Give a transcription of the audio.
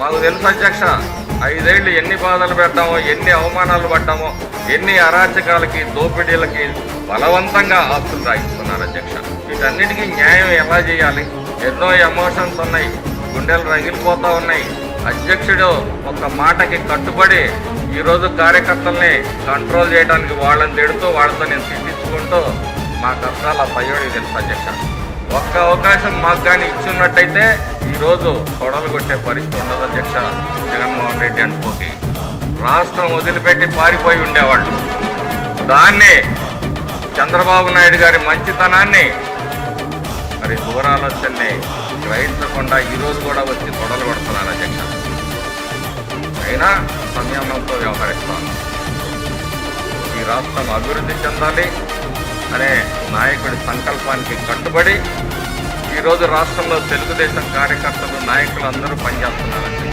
మాకు తెలుసు అధ్యక్ష ఐదేళ్ళు ఎన్ని బాధలు పెట్టామో ఎన్ని అవమానాలు పడ్డామో ఎన్ని అరాచకాలకి దోపిడీలకి బలవంతంగా ఆస్తులు రాయిస్తున్నారు అధ్యక్ష. వీటన్నిటికీ న్యాయం ఎలా చేయాలి? ఎన్నో ఎమోషన్స్ ఉన్నాయి గుండెలు రగిలిపోతూ ఉన్నాయి. అధ్యక్షుడు ఒక మాటకి కట్టుబడి ఈరోజు కార్యకర్తల్ని కంట్రోల్ చేయడానికి వాళ్ళని తిడుతూ వాళ్ళతో నేను తిట్టించుకుంటూ మా కష్టాలు ఆ పయోడికి తెలుసు అధ్యక్ష. ఒక్క అవకాశం మాకు కానీ ఇచ్చున్నట్టయితే ఈరోజు కొడలు కొట్టే పరిస్థితి ఉండదు అధ్యక్ష జగన్మోహన్ రెడ్డి అనుకోకి రాష్ట్రం వదిలిపెట్టి పారిపోయి ఉండేవాళ్ళు. దాన్ని చంద్రబాబు నాయుడు గారి మంచితనాన్ని మరి దూరాలోచనని గ్రహించకుండా ఈరోజు కూడా వచ్చి కొడలు కొడుతున్నారు అధ్యక్ష. అయినా సంయమనంతో వ్యవహరిస్తాను ఈ రాష్ట్రం అభివృద్ధి చెందాలి అనే నాయకుడి సంకల్పానికి కట్టుబడి ఈరోజు రాష్ట్రంలో తెలుగుదేశం కార్యకర్తలు నాయకులు అందరూ పనిచేస్తున్నారండి.